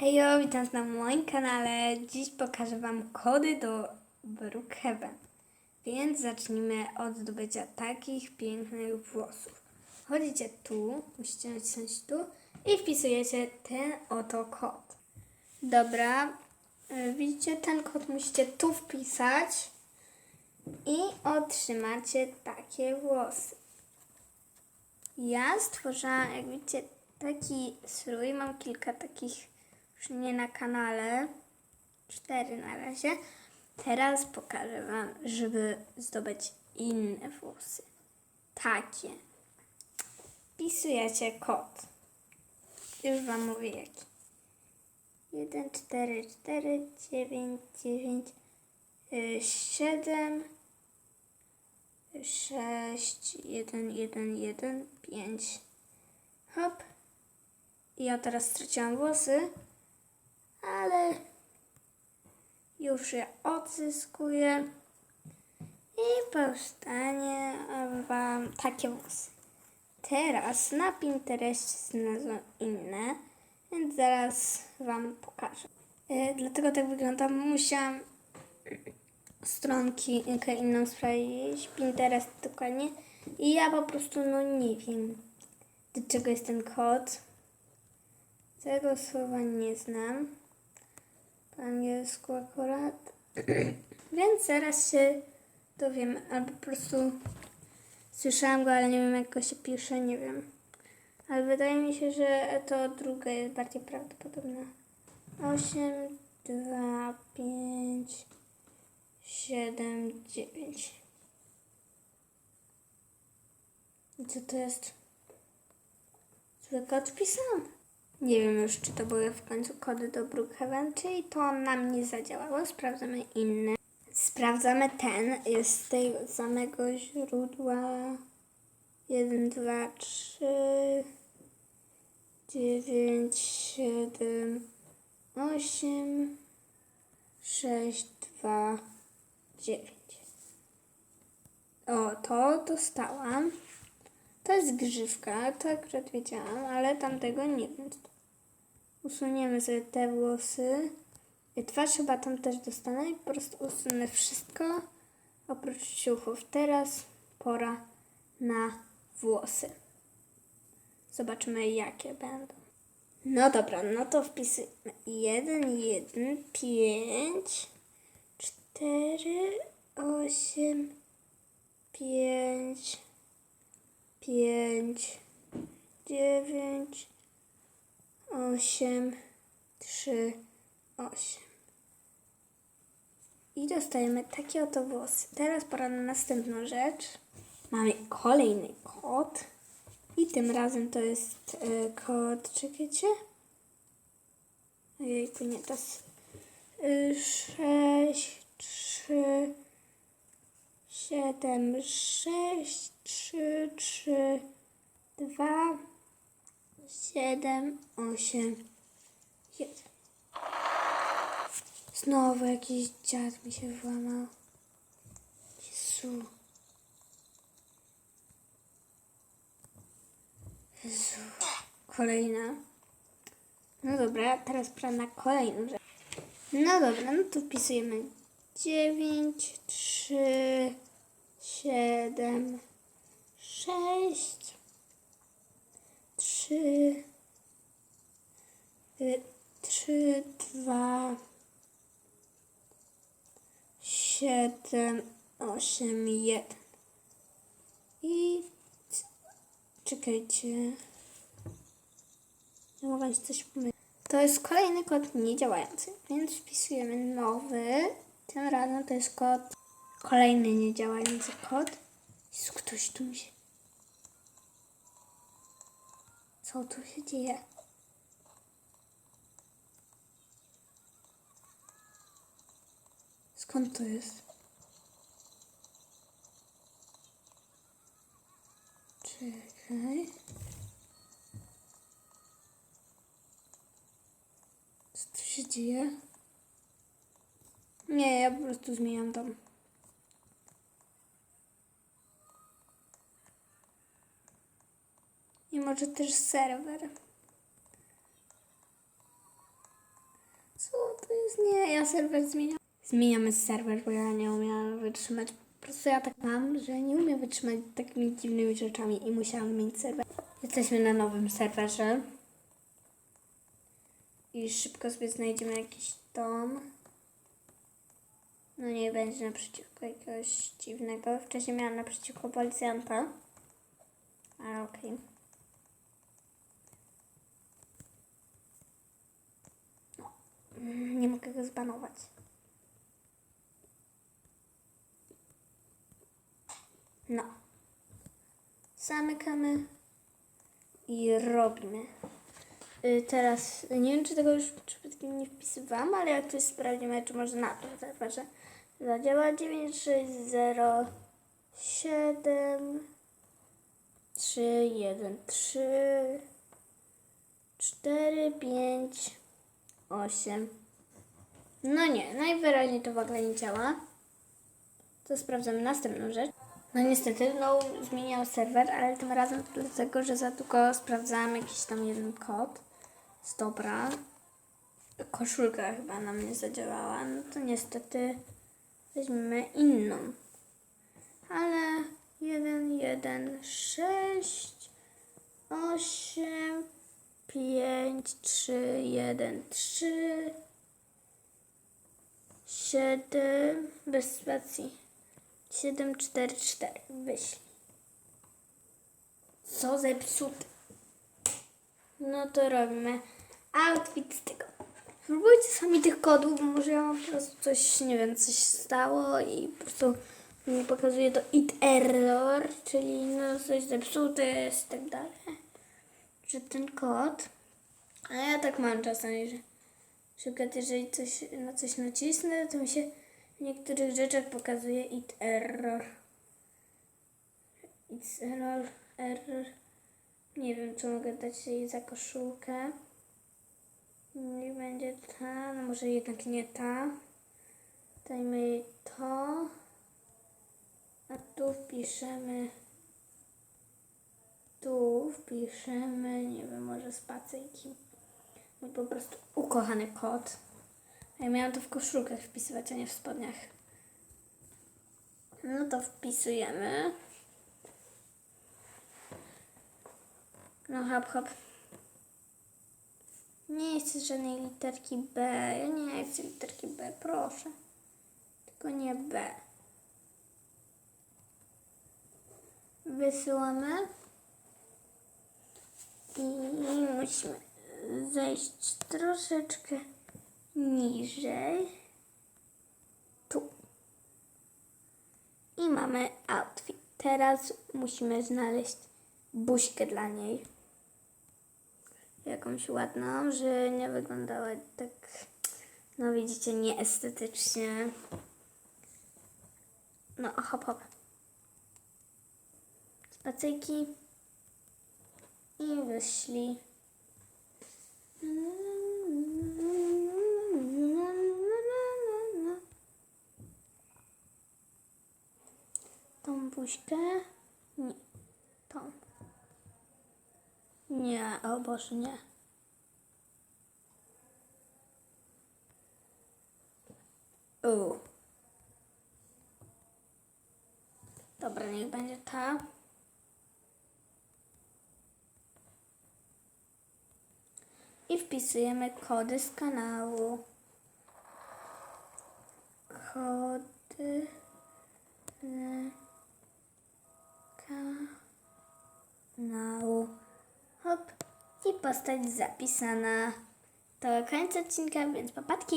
Hejo, witam na moim kanale. Dziś pokażę Wam kody do Brookhaven. Więc zacznijmy od zdobycia takich pięknych włosów. Chodzicie tu, musicie nacisnąć tu i wpisujecie ten oto kod. Dobra, y, widzicie, ten kod musicie tu wpisać i otrzymacie takie włosy. Ja stworzyłam, jak widzicie, taki strój. Mam kilka takich już nie na kanale. Cztery na razie. Teraz pokażę Wam, żeby zdobyć inne włosy. Takie. Wpisujecie kod. Już Wam mówię jaki. 1, 4, 4, 9, 9, 7, 6, 1, 1, 1, 5. Hop. I ja teraz straciłam włosy, ale już je odzyskuję i powstanie Wam takie włosy. Teraz na Pinterestie znalazłam inne, więc zaraz Wam pokażę. E, dlatego tak wygląda. Musiałam stronki inną sprawdzić, Pinterest dokładnie. I ja po prostu no nie wiem, do czego jest ten kod. Tego słowa nie znam. Po angielsku akurat. Więc zaraz się dowiem. Albo po prostu słyszałam go, ale nie wiem jak go się pisze, nie wiem. Ale wydaje mi się, że to druga jest bardziej prawdopodobna. 8, 2, 5, 7, 9. I co to jest? Zły kod wpisałam. Nie wiem już, czy to były w końcu kody do Brookhaven, czyli to nam nie zadziałało. Sprawdzamy inne. Sprawdzamy ten. Jest z tego samego źródła. 1, 2, 3, 9, 7, 8, 6, 2, 9. O, to dostałam. To jest grzywka, to akurat wiedziałam, ale tamtego nie wiem. Usuniemy sobie te włosy. Twarz chyba tam też dostanę i po prostu usunę wszystko oprócz ciuchów. Teraz pora na włosy. Zobaczymy jakie będą. No dobra, no to wpisujemy 1, 1, 5, 4, 8, 5, pięć, dziewięć, osiem, trzy, osiem. I dostajemy takie oto włosy. Teraz pora na następną rzecz. Mamy kolejny kod. I tym razem to jest y, kod, czekajcie. Ojejku, nie, to jest y, sześć, trzy, siedem, sześć, trzy, trzy, dwa, siedem, osiem, jeden. Znowu jakiś dziad mi się włamał. Jezu. Jezu. Kolejna. No dobra, teraz pora na kolejną rzecz. No dobra, no to wpisujemy 9, 3, 7, 6, 3, 3, 2, 7, 8, 1. I c- czekajcie. Ja mogę coś pomylić. To jest kolejny kod niedziałający, więc wpisujemy nowy. Tym razem to jest kod, kolejny niedziałający kod. Jezu, ktoś tu mi się... Co tu się dzieje? Skąd to jest? Czekaj. Co tu się dzieje? Nie, ja po prostu zmieniam dom. I może też serwer. Co to jest? Nie, ja serwer zmieniam. Zmieniamy serwer, bo ja nie umiałam wytrzymać. Po prostu ja tak mam, że nie umiem wytrzymać takimi dziwnymi rzeczami i musiałam zmienić serwer. Jesteśmy na nowym serwerze. I szybko sobie znajdziemy jakiś dom. No nie będzie naprzeciwko jakiegoś dziwnego. Wcześniej miałam naprzeciwko policjanta. Ale okej. No, nie mogę go zbanować. No. Zamykamy i robimy. Y, Teraz nie wiem, czy tego już przypadkiem nie wpisywałam, ale jak ktoś sprawdzimy, czy może na to serwerze zadziała 9607 313 4 5 8 No nie, najwyraźniej to w ogóle nie działa. To sprawdzamy następną rzecz. No niestety, no zmieniał serwer, ale tym razem dlatego, że za długo sprawdzałam jakiś tam jeden kod. Z dobra. Koszulka chyba nam nie zadziałała. No to niestety weźmiemy inną. Ale 1, 1, 6, 8, 5, 3, 1, 3, 7, bez spacji. 7, 4, 4. Wyślij. Co zepsute. No to robimy outfit z tego. Spróbujcie sami tych kodów, bo może ja mam po prostu coś, nie wiem, coś stało i po prostu mi pokazuje to it error, czyli no coś zepsute jest i tak dalej. Że ten kod, a ja tak mam czasami, że na przykład jeżeli coś, na coś nacisnę, to mi się w niektórych rzeczach pokazuje it error. It's error, error. Nie wiem, co mogę dać jej za koszulkę. Niech będzie ta, no może jednak nie ta. Dajmy jej to. A tu wpiszemy. Tu wpiszemy, nie wiem, może spacyjki. Mój po prostu ukochany kot. A ja miałam to w koszulkach wpisywać, a nie w spodniach. No to wpisujemy. No hop, hop. Nie chcę żadnej literki B. Ja nie chcę literki B, proszę. Tylko nie B. Wysyłamy. I musimy zejść troszeczkę niżej. Tu. I mamy outfit. Teraz musimy znaleźć buźkę dla niej. Jakąś ładną, że nie wyglądała tak, no widzicie, nieestetycznie. No, hop, hop. Spacyjki. I wyszli. Tą buźkę? Nie. Tą. Nie, o Boże, nie. U. Dobra, niech będzie ta. I wpisujemy kody z kanału. Kody kanału. Hop. I postać zapisana. To koniec odcinka, więc papatki.